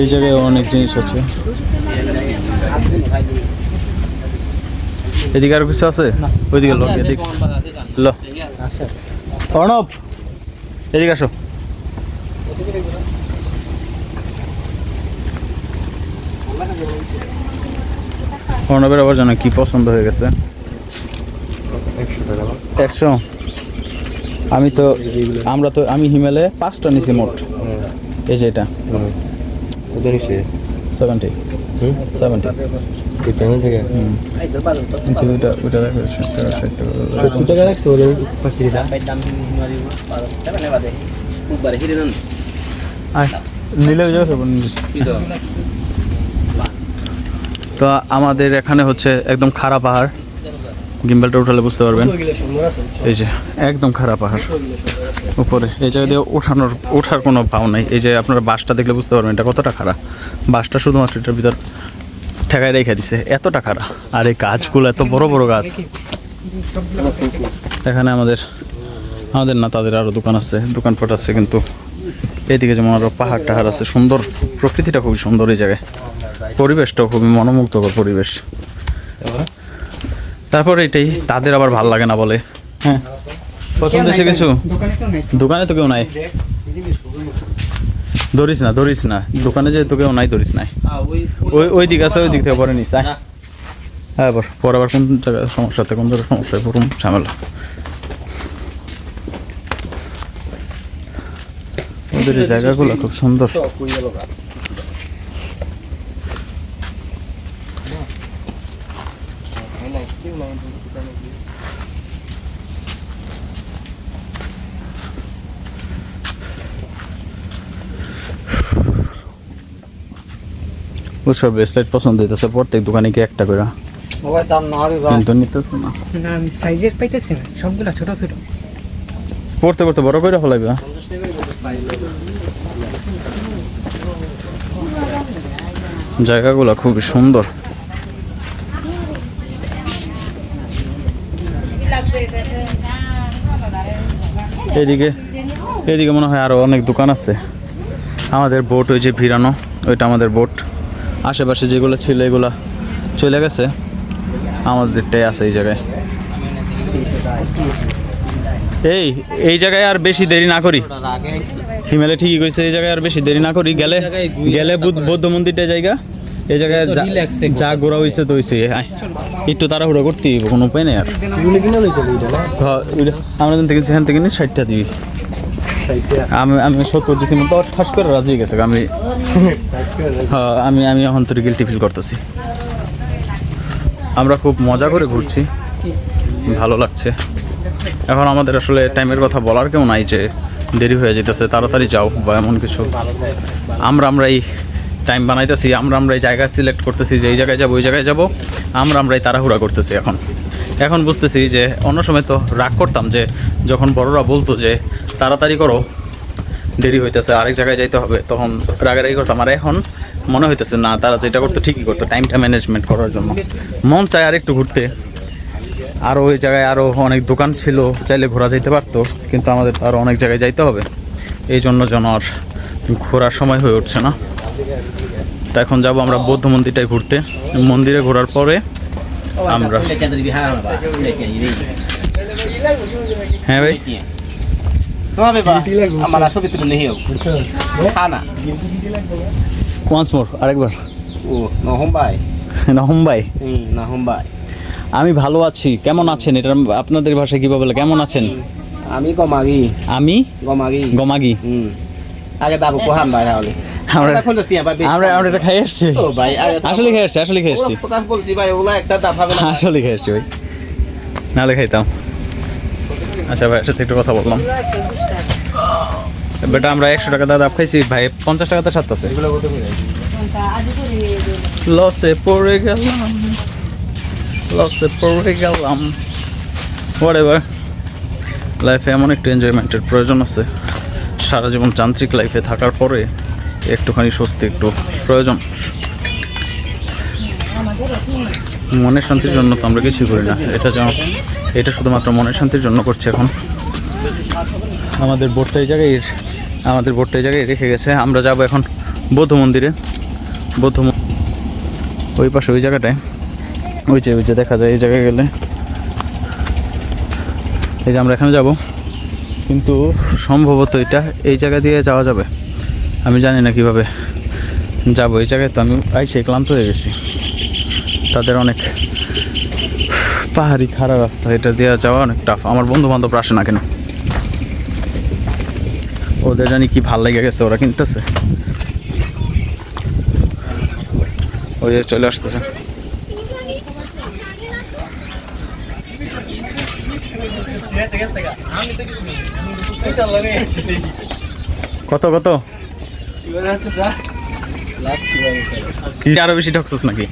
এই জায়গায় অনেক জিনিস আছে। এদিকে আর কিছু আছে? ওইদিকে লোক এদিক। ল। অর্ণব এদিকে আসো। অর্ণবের আবার জানো কি পছন্দ হয়ে গেছে? একশো। আমি তো আমরা তো আমি হিমালয়ে পাঁচটা নিছি মোট। এই যে এটা। সেভেন্টি তো? আমাদের এখানে হচ্ছে একদম খারাপ পাহাড়। গিম্বেলটা উঠালে বুঝতে পারবেন। এই যে একদম খারাপ পাহাড়। উপরে এই জায়গা দিয়ে ওঠানোর ওঠার কোনো ভাও নাই। এই যে আপনারা বাসটা দেখলে বুঝতে পারবেন এটা কতটা খারাপ। বাসটা শুধুমাত্র এটার ভিতর ঠেকায় রেখে দিছে। এতটা খারাপ। আর এই গাছগুলো এত বড় বড় গাছ। এখানে আমাদের আমাদের না তাদের আরও দোকান আছে দোকানপাট আছে কিন্তু এদিকে যেমন আরও পাহাড় টাহাড় আছে সুন্দর প্রকৃতিটা খুবই সুন্দর এই জায়গায়। পরিবেশটাও খুবই মনোমুগ্ধকর পরিবেশ। তারপর এটাই, তাদের আবার ভালো লাগে না বলে। হ্যাঁ। পছন্দ হয়েছে কিছু? দোকানে তো কেউ নাই। ধরিস না ধরিস না। দোকানে যে তো কেউ নাই, ধরিস নাই ওই ওই দিক আছে, ওই দিক থেকে পরে নিস। হ্যাঁ আবার পরে আবার কোন জায়গায় সমস্যাতে কোন জায়গায় সমস্যায় পড়ুন, ঝামেলা। ওদের জায়গাগুলো খুব সুন্দর। ওসব ব্রেসলেট পছন্দ হইতেছে প্রত্যেক দোকানে কি একটা করে কিন্তু নিতেছে না। না আমি সাইজের পাইতেছি না সবগুলা ছোট ছোট। পড়তে পড়তে বড় করে ফেলাইবে। জায়গাগুলো খুবই সুন্দর। এদিকে এদিকে মনে হয় আরও অনেক দোকান আছে। আমাদের বোট ওই যে ভিড়ানো ওইটা আমাদের বোট আশেপাশে যেগুলো ছিল এগুলা চলে গেছে। আমাদেরটাই আছে এই জায়গায়। এই এই জায়গায় আর বেশি দেরি না করি। হিমেলে ঠিকই কইছে এই জায়গায় আর বেশি দেরি না করি। গেলে গেলে বুদ্ধ বৌদ্ধ মন্দিরটা জায়গা। এই জায়গায় যা- ঘোরা হইছে তো হইছে। আয়, একটু তাড়াহুড়ো করতে কোনো উপায় নেই আর। হ্যাঁ, আমরা যেন থেকে সেখান থেকে নিয়ে ষাটটা দিবি। আমি আমি সত্তর দিছি মতো ঠাস করে রাজি হয়ে গেছে আমি হ্যাঁ আমি আমি এখন তোর গিলটি ফিল করতেছি। আমরা খুব মজা করে ঘুরছি। ভালো লাগছে। এখন আমাদের আসলে টাইমের কথা বলার কেউ নাই যে দেরি হয়ে যেতেছে তাড়াতাড়ি যাও বা এমন কিছু। আমরা আমরা এই টাইম বানাইতেছি আমরা আমরা এই জায়গা সিলেক্ট করতেছি যে এই জায়গায় যাব ওই জায়গায় যাব। আমরা আমরা এই তাড়াহুড়া করতেছি এখন। এখন বুঝতেছি যে অন্য সময় তো রাগ করতাম যে যখন বড়রা বলতো যে তাড়াতাড়ি করো। দেরি হইতেছে আরেক জায়গায় যাইতে হবে। তখন রাগারাগি করতাম। আর এখন মনে হইতেছে না তারা যেটা করতো ঠিকই করতো টাইমটা ম্যানেজমেন্ট করার জন্য। মন চায় আর একটু ঘুরতে। আরও ওই জায়গায় আরও অনেক দোকান ছিল চাইলে ঘোরা যেতে পারতো কিন্তু আমাদের আরও অনেক জায়গায় যাইতে হবে। এই জন্য যেন আর ঘোরার সময় হয়ে উঠছে না। তা এখন যাব আমরা বৌদ্ধ মন্দিরটায় ঘুরতে। মন্দিরে ঘোরার পরে আমরা হ্যাঁ ভাই। আমার ছবি তুলে নেই খানা ওয়ান্স মোর আরেকবার। ও নহম ভাই। আমি ভালো আছি কেমন আছেন? এটা আপনাদের ভাষায় কীভাবে বলে? কেমন আছেন? আমি গমাগি। আমি? গমাগি। গমাগি। হুম। আগে দাবো কোহান ভাই তাহলে। আমরা এটা খাই আসছি ও ভাই আসলে খেয়ে আসছি আসলে খেয়ে আসছি। কথা বলছি ভাই ওগুলা একটা আসলে আসছি ভাই। নাহলে খাইতাম। আচ্ছা ভাই সাথে একটু কথা বললাম। বেটা, আমরা একশো টাকা দাদা খাইছি। ভাই, পঞ্চাশ টাকাতে সাত আছে লসে পড়ে গেলাম। লসে পড়ে গেলাম। হোয়াট এভার লাইফে এমন একটু এনজয়মেন্টের প্রয়োজন আছে। সারা জীবন যান্ত্রিক লাইফে থাকার পরে একটুখানি স্বস্তি একটু প্রয়োজন। মনের শান্তির জন্য তো আমরা কিছুই করি না। এটা যেন এটা শুধুমাত্র মনের শান্তির জন্য করছে এখন। আমাদের বোটটা এই জায়গায় আমাদের বোটটা এই জায়গায় রেখে গেছে। আমরা যাব এখন বৌদ্ধ মন্দিরে। বৌদ্ধ ওই পাশে, ওই জায়গাটায়। ওই যে ওই যে দেখা যায়, এই জায়গায় গেলে। এই যে আমরা এখানে যাব। কিন্তু সম্ভবত এটা এই জায়গা দিয়ে যাওয়া যাবে। আমি জানি না কীভাবে যাব। এই জায়গায় তো আমি আইসে ক্লান্ত হয়ে গেছি। তাদের অনেক পাহাড়ি খাড়া রাস্তা, এটা দিয়ে যাওয়া অনেক টাফ আমার বন্ধু বান্ধব আসে না কেন? ওদের জানি কি ভালো লেগে গেছে, ওরা কিনতেছে। ওই চলে আসতেছে। কত কত? আরও বেশি ঠকছিস নাকি?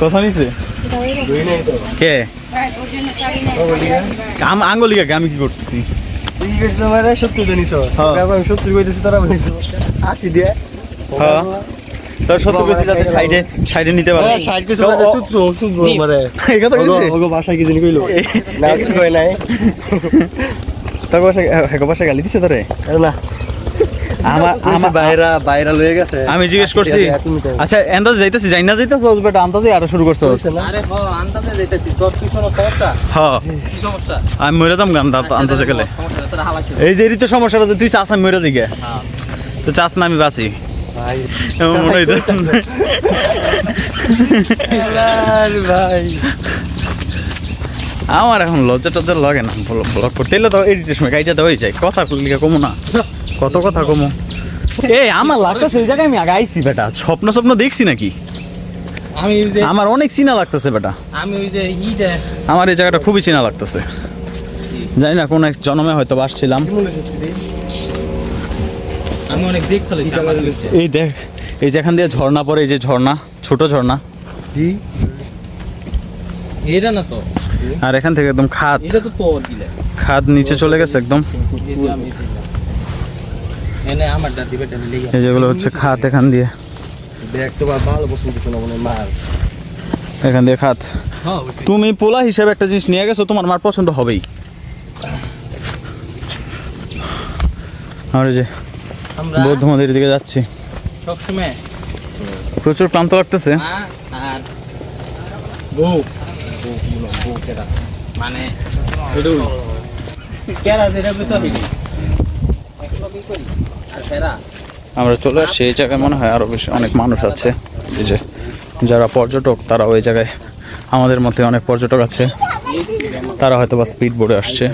কথা নিছে? কে? আম- আঙ্গুলিকা আমি কি করতেছি? গালি দিছে তোরে? না। আমার আমার বাইরা বাইরা লয়ে গেছে। আমি জিজ্ঞেস করছি আচ্ছা এন্দাজ যাইতেছি যাই না যাইতেছ বেটা আন্দাজে আরও শুরু করছ আরে হ আন্দাজে যাইতেছি। তোর কি সমস্যা? হ্যাঁ কি সমস্যা? আমি মরে যাম গান আন্দাজে গেলে। এই যে এরই তো সমস্যাটা যে তুই চাস আমি মরে দিকে তো চাস না আমি বাঁচি। ভাই এমন মনে হইতে ভাই। আমার এখন লজ্জা টজ্জা লাগে না ব্লগ করতে এলে তো এডিটের সময় গাইটা দেওয়াই যায় কথা লিখে কমো না। কত কথা কমো। এই আমার লাগতেছে এই জায়গায় আমি আগে আইছি বেটা। স্বপ্ন স্বপ্ন দেখছি নাকি? আমি ওই যে আমার অনেক চিনা লাগতেছে বেটা। আমি ওই যে ই যে আমার এই জায়গাটা খুবই চিনা লাগতেছে। জানি না কোন এক জন্মে হয়তো বাসছিলাম আমি অনেক দেখ ফেলেছি এই দেখ এই যেখান দিয়ে ঝর্ণা পড়ে এই যে ঝর্ণা ছোট ঝর্ণা। কি? এটা না তো। আর এখান থেকে একদম খাদ। এটা তো খাদ নিচে চলে গেছে একদম। এই যেগুলো হচ্ছে খাত এখান দিয়ে। দেখ তো ভালো পছন্দ কিছু না মনে মার এখান দিয়ে খাত। হ্যাঁ তুমি পোলা হিসেবে একটা জিনিস নিয়ে গেছো তোমার মার পছন্দ হবেই। আর যে বৌদ্ধ মন্দিরের দিকে যাচ্ছি। প্রচুর ক্লান্ত লাগতেছে। মানে কেরা। যেটা আমরা চলে আসছি এই জায়গায় মনে হয় আরও বেশি অনেক মানুষ আছে। এই যে যারা পর্যটক তারা ওই জায়গায় আমাদের মধ্যে অনেক পর্যটক আছে। তারা হয়তো বা স্পিড বোর্ডে আসছে।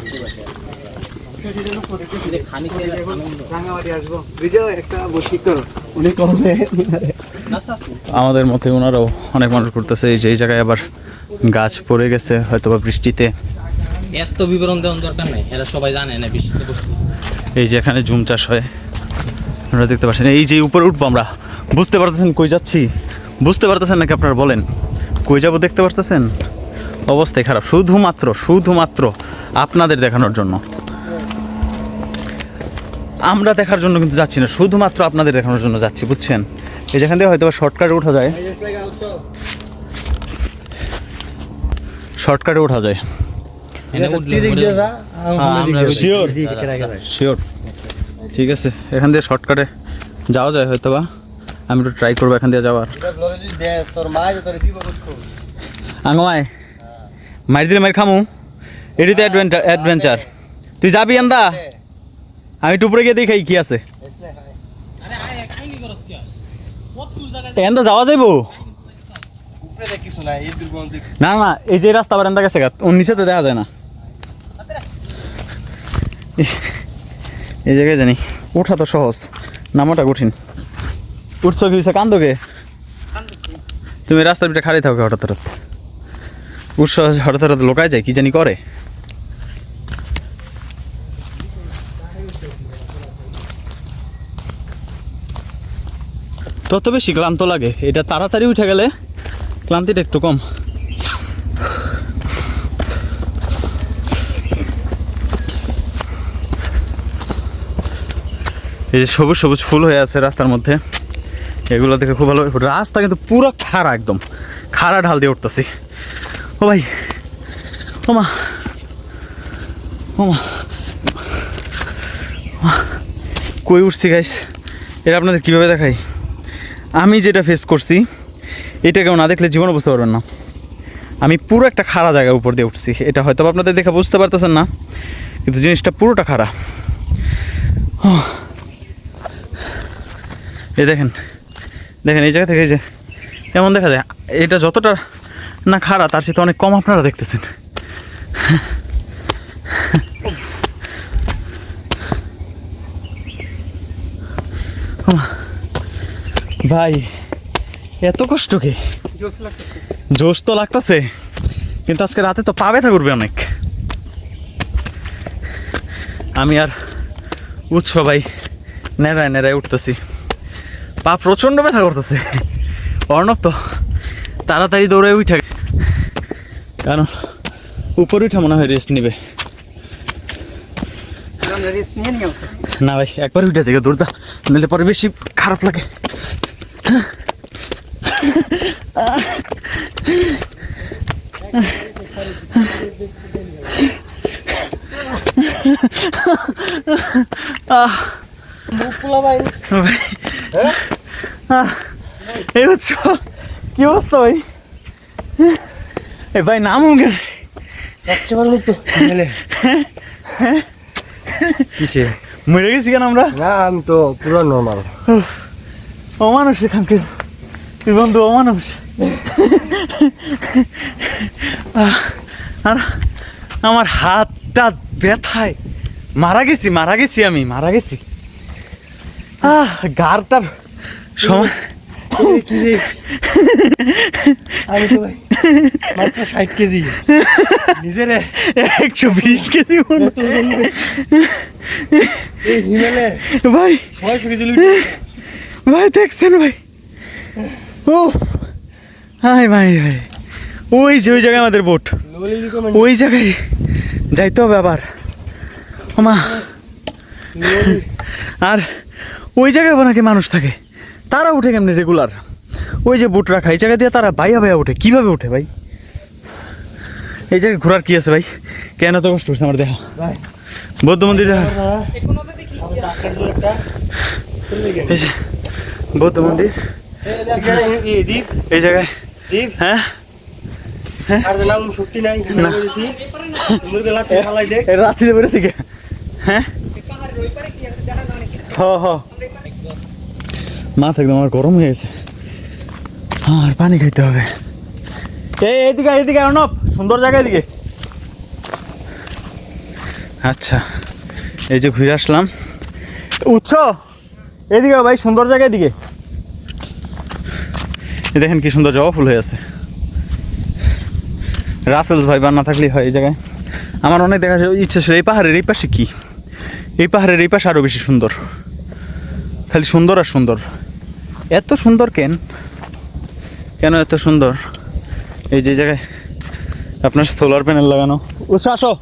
আমাদের মধ্যে ওনারাও অনেক মানুষ ঘুরতেছে। এই যে এই জায়গায় আবার গাছ পড়ে গেছে হয়তো বা বৃষ্টিতে। এত বিবরণ দেওয়ার দরকার নাই এরা সবাই জানে না বৃষ্টিতে এই যে এখানে জুম চাষ হয়। আপনারা দেখতে পাচ্ছেন। এই যে উপরে উঠবো আমরা। বুঝতে পারতেছেন কই যাচ্ছি? বুঝতে পারতেছেন নাকি আপনারা বলেন? কই যাব দেখতে পারতেছেন? অবস্থাই খারাপ। শুধুমাত্র শুধুমাত্র আপনাদের দেখানোর জন্য। আমরা দেখার জন্য কিন্তু যাচ্ছি না শুধুমাত্র আপনাদের দেখানোর জন্য যাচ্ছি বুঝছেন? এই যেখান থেকে হয়তো শর্টকাটে ওঠা যায়। শর্টকাটে ওঠা যায়। শিওর ঠিক আছে, এখান দিয়ে শর্টকাটে যাওয়া যায় হয়তো বা। আমি একটু ট্রাই করব এখান দিয়ে যাওয়ার। আঙ্গমায় মারি দিলে মারি খামু। এটি তো অ্যাডভেঞ্চার তুই যাবি আন্দা? আমি টুপরে গিয়ে দেখাই কি আছে। এন্দা যাওয়া যাইবো? না না, এই যে রাস্তা আবার এন্দা গেছে গা, ওর নিচে তো দেখা যায় না। এই জায়গায় জানি। ওঠা তো সহজ নামাটা কঠিন। উঠছো কি হয়েছে কান্দোকে তুমি রাস্তার পিঠে খাড়ি থাকো হঠাৎ হঠাৎ। উৎস হঠাৎ হঠাৎ লোকায় যায় কি জানি করে। তত বেশি ক্লান্ত লাগে এটা তাড়াতাড়ি উঠে গেলে ক্লান্তিটা একটু কম। এই যে সবুজ সবুজ ফুল হয়ে আছে রাস্তার মধ্যে। এগুলো দেখে খুব ভালো রাস্তা কিন্তু পুরো খাড়া একদম। খাড়া ঢাল দিয়ে উঠতেছি। ও ভাই। ও মা। ও মা। কই উঠছি গাইস এটা আপনাদের কীভাবে দেখাই? আমি যেটা ফেস করছি, এটা কেউ না দেখলে জীবনে বুঝতে পারবেন না। আমি পুরো একটা খাড়া জায়গার উপর দিয়ে উঠছি। এটা হয়তো আপনাদের দেখে বুঝতে পারতেছেন না, কিন্তু জিনিসটা পুরোটা খাড়া। এই দেখেন দেখেন, এই জায়গা থেকে যে, এমন দেখা যায়, এটা যতটা না খারাপ তার সাথে অনেক কম আপনারা দেখতেছেন। ভাই, এত কষ্ট কে? জোশ তো লাগতেছে, কিন্তু আজকে রাতে তো পা ব্যথা করবে অনেক। আমি আর উৎস ভাই, নেড়ায় নেড়ায় উঠতেছি। পা প্রচণ্ড ব্যথা করতেছে। অর্ণব তো তাড়াতাড়ি দৌড়ে উঠে কেন উপরে উঠে মনে হয় রেস্ট নিবে। না ভাই একবার উঠে থেকে দৌড়দা নাহলে পরে বেশি খারাপ লাগে। আহ, এই হচ্ছে কি অবস্থা ভাই? এ ভাই নাম কেন সবচেয়ে ভালো তো কিসে? মরে গেছি কেন আমরা? না আমি তো পুরো নর্মাল অমানুষ এখানকার তুই বন্ধু অমানুষ। আর আমার হাতটা ব্যথায়। মারা গেছি মারা গেছি আমি মারা গেছি। আহ গারটা সময় কি আমি তো ভাই মাত্র ষাট কেজি। নিজেরে। একশো বিশ কেজি ভাই। ছয়শো কেজি ভাই দেখছেন ভাই? ও হাই ভাই ভাই ওই যে ওই জায়গায় আমাদের বোট। ওই জায়গায় যাইতে হবে আবার। মা আর ওই জায়গায় নাকি মানুষ থাকে? তারা উঠে কেমনি রেগুলার ওই যে বুট রাখা এই জায়গা দিয়ে তারা বাইয়া বাইয়া উঠে। কীভাবে উঠে ভাই? এই জায়গায় ঘোরার কি আছে ভাই? কেন তো কষ্ট হচ্ছে আমার দেখা? ভাই। বৌদ্ধ মন্দির দেখা? বৌদ্ধ মন্দির। এই জায়গায়। হ্যাঁ? আর যে নাম শক্তি নাই না। বলেছি সুন্দরকে লাগছে খালাই দেখ এটা রাত্রিতে বেরোছে কে হ্যাঁ? হ হ। মাথা একদম আমার গরম হয়ে গেছে। আর পানি খাইতে হবে। এই এদিকে এদিকে অর্ণব, সুন্দর জায়গা এদিকে। আচ্ছা এই যে ঘুরে আসলাম। উৎস এদিকে ভাই, সুন্দর জায়গা এদিকে। দেখেন কি সুন্দর জবা ফুল হয়ে আছে। রাসেলস ভাই বা না থাকলেই হয় এই জায়গায়। আমার অনেক দেখা ইচ্ছে ছিল, এই পাহাড়ের এই পাশে কি? এই পাহাড়ের এই পাশে আরও বেশি সুন্দর। খালি সুন্দর আর সুন্দর। এত সুন্দর কেন? কেন এত সুন্দর? এই যে জায়গায় আপনার সোলার প্যানেল লাগানো। আসো।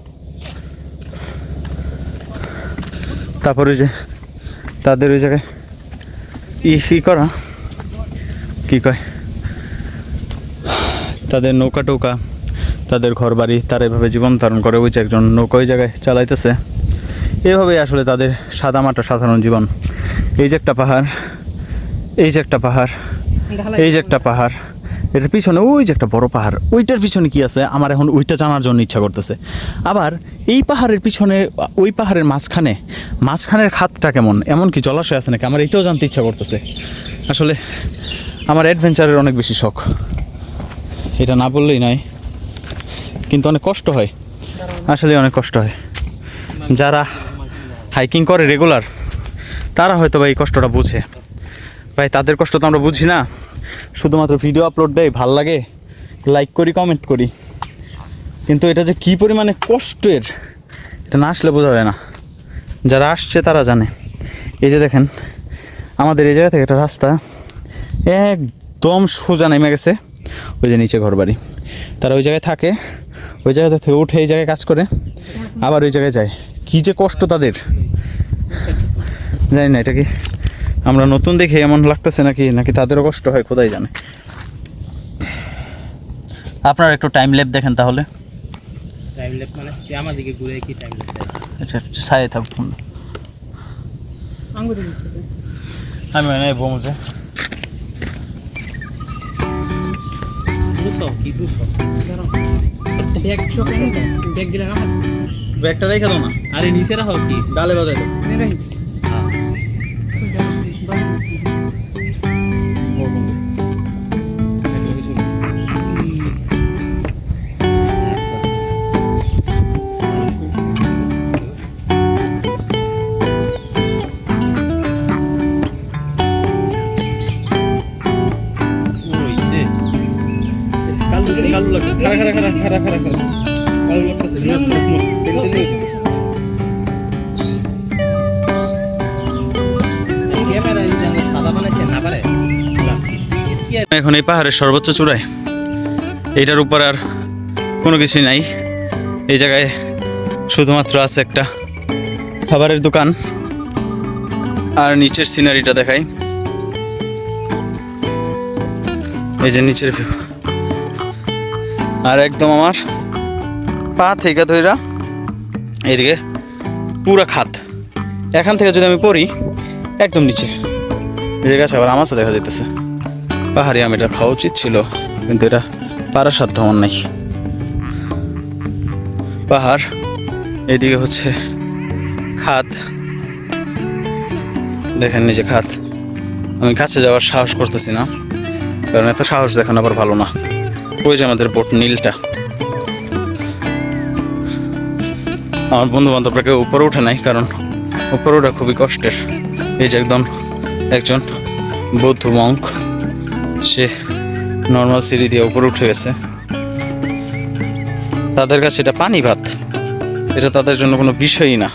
তারপর ওই যে তাদের ওই জায়গায় ই ই করা? কি কয়? তাদের নৌকা টৌকা, তাদের ঘর বাড়ি তারা এভাবে জীবন ধারণ করে। ওই যে একজন নৌকা ওই জায়গায় চালাইতেছে। এভাবেই আসলে তাদের সাদামাটা সাধারণ জীবন। এই যে একটা পাহাড় এই যে একটা পাহাড় এই যে একটা পাহাড় এটার পিছনে ওই যে একটা বড় পাহাড় ওইটার পিছনে কি আছে? আমার এখন ওইটা জানার জন্য ইচ্ছা করতেছে। আবার এই পাহাড়ের পিছনে ওই পাহাড়ের মাঝখানে মাঝখানের খাতটা কেমন? এমন কি জলাশয় আছে নাকি? আমার এটাও জানতে ইচ্ছা করতেছে। আসলে আমার অ্যাডভেঞ্চারের অনেক বেশি শখ। এটা না বললেই নয় কিন্তু অনেক কষ্ট হয়। আসলে অনেক কষ্ট হয়। যারা হাইকিং করে রেগুলার তারা হয়তো বা এই কষ্টটা বুঝে। ভাই, তাদের কষ্ট তো আমরা বুঝি না। শুধুমাত্র ভিডিও আপলোড দেয়, ভালো লাগে। লাইক করি কমেন্ট করি। কিন্তু এটা যে কী পরিমাণে কষ্টের, এটা না আসলে বোঝা যায় না। যারা আসছে, তারা জানে। এই যে দেখেন, আমাদের এই জায়গা থেকে একটা রাস্তা একদম সোজা নেমে গেছে। ওই যে নিচে ঘর বাড়ি তারা ওই জায়গায় থাকে। ওই জায়গা থেকে উঠে এই জায়গায় কাজ করে। আবার ওই জায়গায় যায়। কী যে কষ্ট তাদের। জানি না, এটা কি আমরা নতুন দেখে এমন লাগতেছে নাকি? নাকি তাদেরও কষ্ট হয়? খোদাই জানে। আপনার একটু টাইম লেপ দেখেন তাহলে। টাইম লেপ মানে আমার দিকে ঘুরে কি টাইম লেপ আচ্ছা থাকুন। আমি মানে ব্যাগটা রেখে দাও না। আরে নিচে রাখো কি? ডালে বাজাই এখন এই পাহাড়ের সর্বোচ্চ চূড়ায়। এটার উপর আর কোনো কিছুই নাই। এই জায়গায় শুধুমাত্র আছে একটা খাবারের দোকান। আর নিচের সিনারিটা দেখাই। এই যে নিচের view। আর একদম আমার পা থেকে ধইরা এইদিকে পুরা খাত এখান থেকে যদি আমি পড়ি, একদম নিচে। এই জায়গায় আবার আমার সাথে দেখা যাইতেছে। পাহাড়ি আম এটা খাওয়া উচিত ছিল, কিন্তু এটা পারার সাধ্য আমার নাই। পাহাড়, এদিকে হচ্ছে খাত দেখেন নিজে খাত আমি কাছে যাওয়ার সাহস করতেছি না, কারণ এত সাহস দেখানো আবার ভালো না। ওই যে আমাদের বোট নীলটা। আমার বন্ধু বান্ধবরা কেউ উপরে উঠে নাই, কারণ উপরে ওঠা খুবই কষ্টের। এই যে একদম একজন বৌদ্ধ মঙ্ক। সে নর্মাল সিঁড়ি দিয়ে উপরে উঠে গেছে। তাদের কাছে এটা পানি ভাত। এটা তাদের জন্য কোনো বিষয়ই না।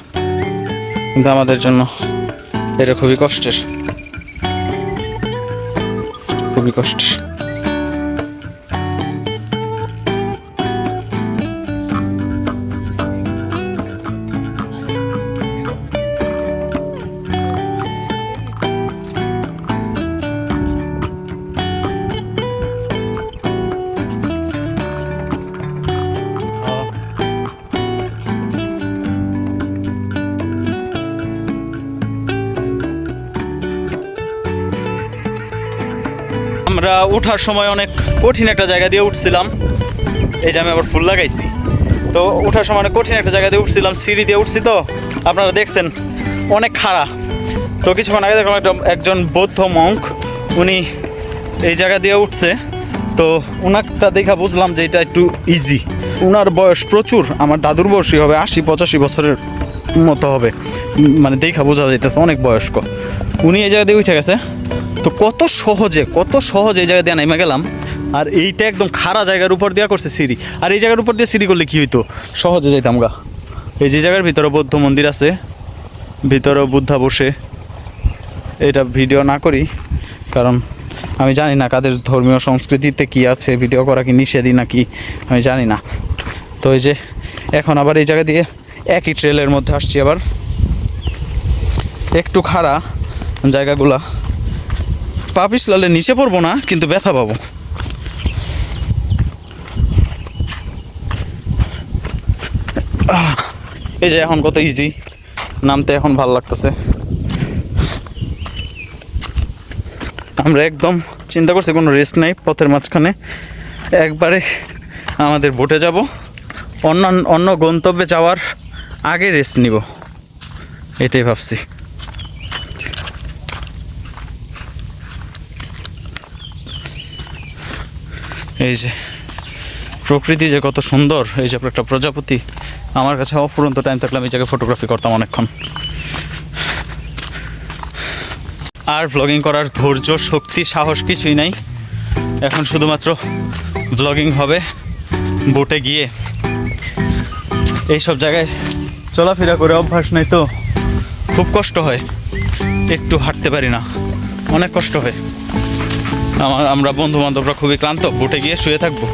কিন্তু আমাদের জন্য এটা খুবই কষ্টের। খুবই কষ্টের। ওঠার সময় অনেক কঠিন একটা জায়গা দিয়ে উঠছিলাম। এই যে আমি আবার ফুল লাগাইছি। তো ওঠার সময় অনেক কঠিন একটা জায়গা দিয়ে উঠছিলাম, সিঁড়ি দিয়ে উঠছি তো। আপনারা দেখছেন, অনেক খাড়া। তো কিছুক্ষণ আগে দেখলাম একটা একজন বৌদ্ধ মঙ্ক উনি এই জায়গা দিয়ে উঠছে। তো ওনারটা দেখা বুঝলাম যে এটা একটু ইজি ওনার বয়স প্রচুর, আমার দাদুর বয়সী হবে, আশি, পঁচাশি বছরের। মতো হবে। মানে দেখা বোঝা যাইতেছে, অনেক বয়স্ক। উনি এই জায়গা দিয়ে উঠে গেছে। তো কত সহজে কত সহজে এই জায়গা দিয়ে নেমে গেলাম। আর এইটা একদম খাড়া জায়গার উপর দিয়া করছে সিঁড়ি। আর এই জায়গার উপর দিয়ে সিঁড়ি করলে কি হইতো? সহজে যাইতাম গা। এই যে জায়গার ভিতরে বৌদ্ধ মন্দির আছে, ভিতরেও বুদ্ধা বসে। এটা ভিডিও না করি, কারণ আমি জানি না কাদের ধর্মীয় সংস্কৃতিতে কি আছে, ভিডিও করা কি নিষেধই নাকি, আমি জানি না। তো এই যে, এখন আবার এই জায়গা দিয়ে একই ট্রেলের মধ্যে আসছি আবার। একটু খাড়া জায়গাগুলা। পা পিছলালে নিচে পড়ব না, কিন্তু ব্যথা পাবো। এই যে এখন কত ইজি নামতে এখন ভালো লাগতেছে। আমরা একদম চিন্তা করছি, কোনো রেস্ট নাই, পথের মাঝখানে। একবারে আমাদের বোটে যাব। অন্য অন্য গন্তব্যে যাওয়ার আগে রেস্ট নিব। এটাই ভাবছি। এই যে প্রকৃতি যে কত সুন্দর, এই যে একটা প্রজাপতি, আমার কাছে অফুরন্ত টাইম থাকলে আমি জায়গায় ফটোগ্রাফি করতাম অনেকক্ষণ। আর ব্লগিং করার ধৈর্য, শক্তি, সাহস কিছুই নাই। এখন শুধুমাত্র ব্লগিং হবে বোটে গিয়ে। এইসব জায়গায় চলাফেরা করে অভ্যাস নেই তো। খুব কষ্ট হয়। একটু হাঁটতে পারি না। অনেক কষ্ট হয়। আমার, আমরা বন্ধু বান্ধবরা খুবই ক্লান্ত। বোটে গিয়ে শুয়ে থাকব।